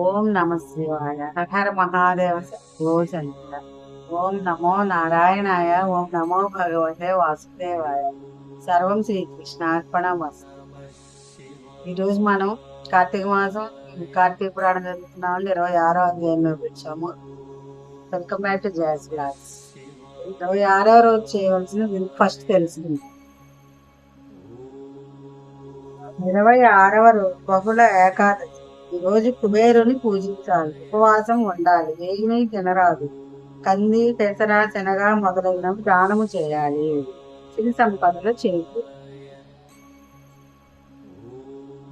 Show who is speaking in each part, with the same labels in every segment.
Speaker 1: ఓం నమ శివాయ. హర మహాదేవ శంకర ఓం నమో నారాయణాయ ఓం నమో భగవతే వాసుదేవాయ. సర్వం శ్రీకృష్ణార్పణమస్తు. ఈరోజు మనం కార్తీక మాసం కార్తీక పురాణం జరుగుతున్నాం ఇరవై ఆరో అధ్యాయంలో వచ్చాము. Welcome back to Jas blogs ఇరవై ఆరో రోజు చేయవలసిన ఫస్ట్ తెలిసింది ఇరవై ఆరవ రోజు బహుళ ఏకాదశి. రోజు కుబేరుని పూజించాలి. ఉపవాసం ఉండాలి. ఏమీ తినరాదు. కంది పెసర శనగ మొదలైనవి దానము చేయాలి. సిరి సంపదలు చేయి.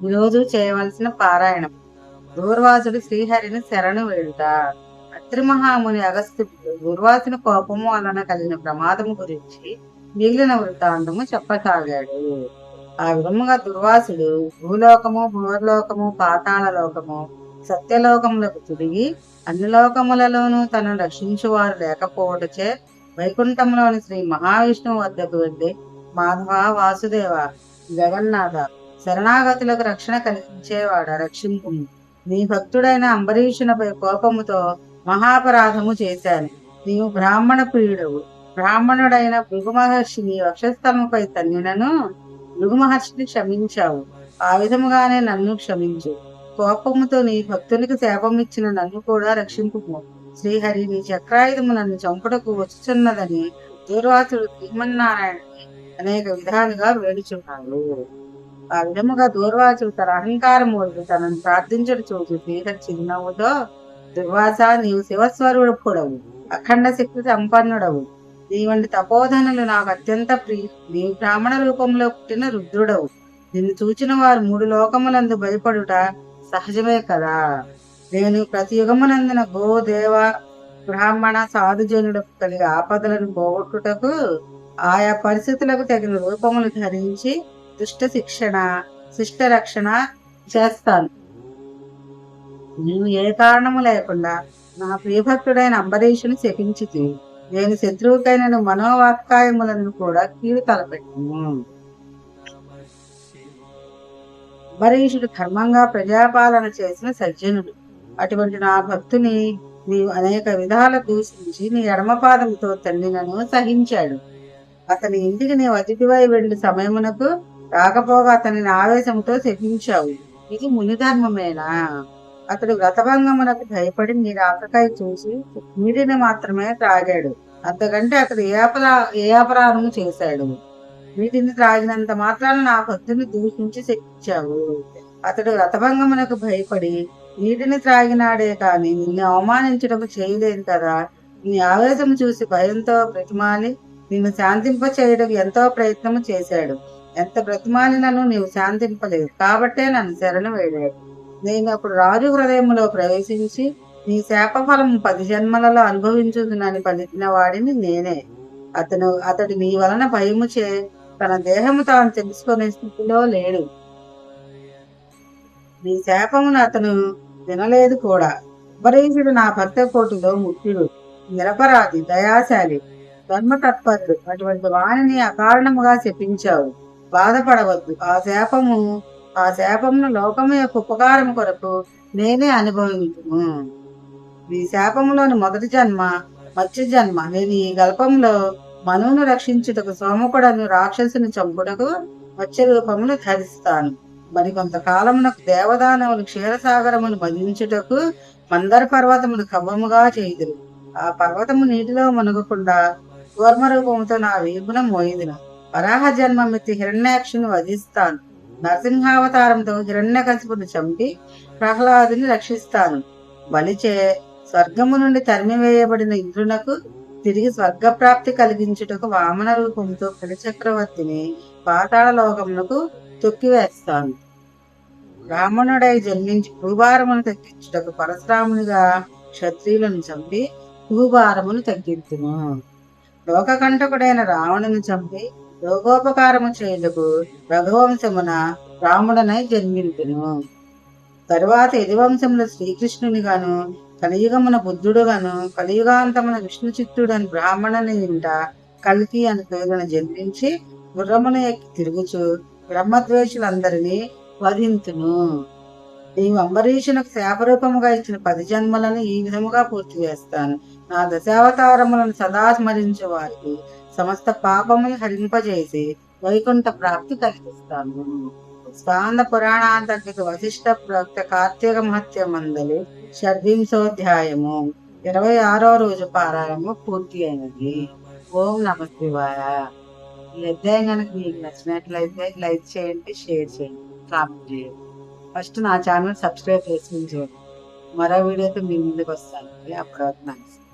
Speaker 1: ఈరోజు చేయవలసిన పారాయణం. దూర్వాసుడు శ్రీహరిని శరణు వేడుట. అత్రిమహాముని అగస్త్యుడు దుర్వాసుని కోపము వలన కలిగిన ప్రమాదము గురించి మిగిలిన వృత్తాంతము చెప్పసాగాడు. ఆ విధముగా దుర్వాసుడు భూలోకము భూర్లోకము పాతాళ లోకము సత్యలోకములకు తిరిగి అన్ని లోకములలోనూ తనను రక్షించువారు లేకపోవటచే వైకుంఠంలోని శ్రీ మహావిష్ణువు వద్దకు వెళ్ళి మాధవ వాసుదేవ జగన్నాథ శరణాగతులకు రక్షణ కలిగించేవాడ రక్షింపు. నీ భక్తుడైన అంబరీషునిపై కోపముతో మహాపరాధము చేశాను. నీవు బ్రాహ్మణ ప్రియుడవు. బ్రాహ్మణుడైన భృగు మహర్షి నీ వక్షస్థలముపై తన్నినను మహర్షిని క్షమించావు. ఆ విధముగానే నన్ను క్షమించు. కోపముతో నీ భక్తునికి శాపమిచ్చిన నన్ను కూడా రక్షింపు శ్రీహరి నీ చక్రాయుధము నన్ను చంపుటకు వచ్చుచున్నదని దూర్వాసుడు శ్రీమన్నారాయణని అనేక విధాలుగా వేడుచున్నాడు. ఆ విధముగా దూర్వాసుడు తన అహంకారం వరకు తనను ప్రార్థించడు చూసి శ్రీహరి చిరునవ్వుతో దుర్వాస నీవు శివస్వరూపుడవు. అఖండ శక్తి సంపన్నుడవు. నీ వంటి తపోధనులు నాకు అత్యంత ప్రియ నీ బ్రాహ్మణ రూపంలో పుట్టిన రుద్రుడవు. నిన్ను చూచిన వారు మూడు లోకములందు భయపడుట సహజమే కదా. నేను ప్రతి యుగమునందున గో దేవ బ్రాహ్మణ సాధుజనులకు కలిగే ఆపదలను పోగొట్టుటకు ఆయా పరిస్థితులకు తగిన రూపములు ధరించి దుష్ట శిక్షణ శిష్ట రక్షణ చేస్తాను. నీవు ఏ కారణము లేకుండా నా ప్రియభక్తుడైన అంబరీషుని శపించితి నేను శత్రువుకైన మనోవాక్కాయములను కూడా కీడు తలపెట్టను. అంబరీషుడు ధర్మంగా ప్రజాపాలన చేసిన సజ్జనుడు. అటువంటి నా భక్తుని నీవు అనేక విధాల దూషించి నీ ఎడమపాదంతో తండ్రినను సహించాడు. అతని ఇంటికి నీవు అతిథివై వెళ్ళి సమయమునకు రాకపోగా అతనిని ఆవేశంతో శపించావు. ఇది మునిధర్మమేనా అతడు వ్రతభంగమునకు భయపడి నేను ఆకకాయ చూసి నీటిని మాత్రమే త్రాగాడు. అంతకంటే అతడు ఏ అపరా ఏ అపరాధము చేశాడు? వీటిని త్రాగినంత మాత్రాన నా భక్తిని దూషించి శిక్షించావు. అతడు రథభంగమునకు భయపడి నీటిని త్రాగినాడే కాని నిన్ను అవమానించడం చేయలేదు కదా. నీ ఆవేశం చూసి భయంతో బ్రతిమాలి నిన్ను శాంతింప చేయడం ఎంతో ప్రయత్నము చేశాడు. ఎంత బ్రతిమాలినను నీవు శాంతింపలేదు కాబట్టే నన్ను శరణు వేడాడు నేను అప్పుడు రాజు హృదయంలో ప్రవేశించి నీ శాపఫలం పది జన్మలలో అనుభవించుదునని పలికిన వాడిని నేనే. అతను అతడు నీ వలన భయము చే తన దేహము తాను తెలుసుకునే స్థితిలో లేడు. నీ శాపమును అతను వినలేదు కూడా. అంబరీషుడు నా భక్త కోటిలో ముఖ్యుడు నిరపరాధి దయాశాలి ధర్మతత్పరుడు. అటువంటి వాణిని అకారణముగా శపించావు. బాధపడవద్దు. ఆ శాపము ఆ శాపమును లోకము యొక్క ఉపకారం కొరకు నేనే అనుభవించును ఈ శాపములోని మొదటి జన్మ మత్స్య జన్మ నేను ఈ గల్పంలో మనువును రక్షించుటకు సోమకుడను రాక్షసుని చంపుటకు మత్స్య రూపమును ధరిస్తాను. మరి కొంతకాలమునకు దేవదానవులు క్షీరసాగరమును భజించుటకు మందర పర్వతమును కవ్వముగా చేయుదురు. ఆ పర్వతము నీటిలో మునగకుండా కూర్మ రూపముతో నా వీపున మోయిదును. వరాహ జన్మమితి హిరణ్యాక్షుని వధిస్తాను. నరసింహావతారంతో హిరణ్యకశిపుని చంపి ప్రహ్లాదుని రక్షిస్తాను. బలిచే స్వర్గము నుండి తరిమివేయబడిన ఇంద్రునకు తిరిగి స్వర్గప్రాప్తి కలిగించుటకు వామన రూపంతో కలిచక్రవర్తిని పాతాళ లోకమునకు తొక్కివేస్తాను. బ్రాహ్మణుడై జన్మించి భూభారమును తగ్గించుటకు పరశురామునిగా క్షత్రియులను చంపి భూభారమును తగ్గించును. లోకకంటకుడైన రావణుని చంపి లోకోపకారము చేయుటకు రఘువంశమున రాముడనై జన్మించును తరువాత యదువంశమున శ్రీకృష్ణుని గాను కలియుగమున బుద్ధుడు గాను కలియుగాంతమున విష్ణు చిత్తుడని బ్రాహ్మణుని ఇంట కల్కి అని పేరును జన్మించి గుర్రమున ఎక్కి తిరుగుచు బ్రహ్మద్వేషులందరినీ వధింతును. ఈ అంబరీషునకు శాపరూపముగా ఇచ్చిన పది జన్మలను ఈ విధముగా పూర్తి చేస్తాను నా దశావతారములను సదా స్మరించే వారికి. సమస్త పాపములు హరింపజేసి వైకుంఠ ప్రాప్తి కలిగిస్తాను. స్కాంద పురాణాంతర్గత వశిష్ట ప్రవక్త కార్తీక మహత్య మందలి షడ్వింశోధ్యాయము ఇరవై ఆరో రోజు పారాయణము పూర్తి అయినది ఓం నమ శివాయ ఈ అధ్యాయం కనుక మీకు నచ్చినట్లయితే లైక్ చేయండి షేర్ చేయండి కామెంట్ చేయండి. ఫస్ట్ నా ఛానల్ సబ్స్క్రైబ్ చేసుకుని చూడండి. మరో వీడియోతో మీ ముందుకు వస్తాను. అప్పటి నమస్తే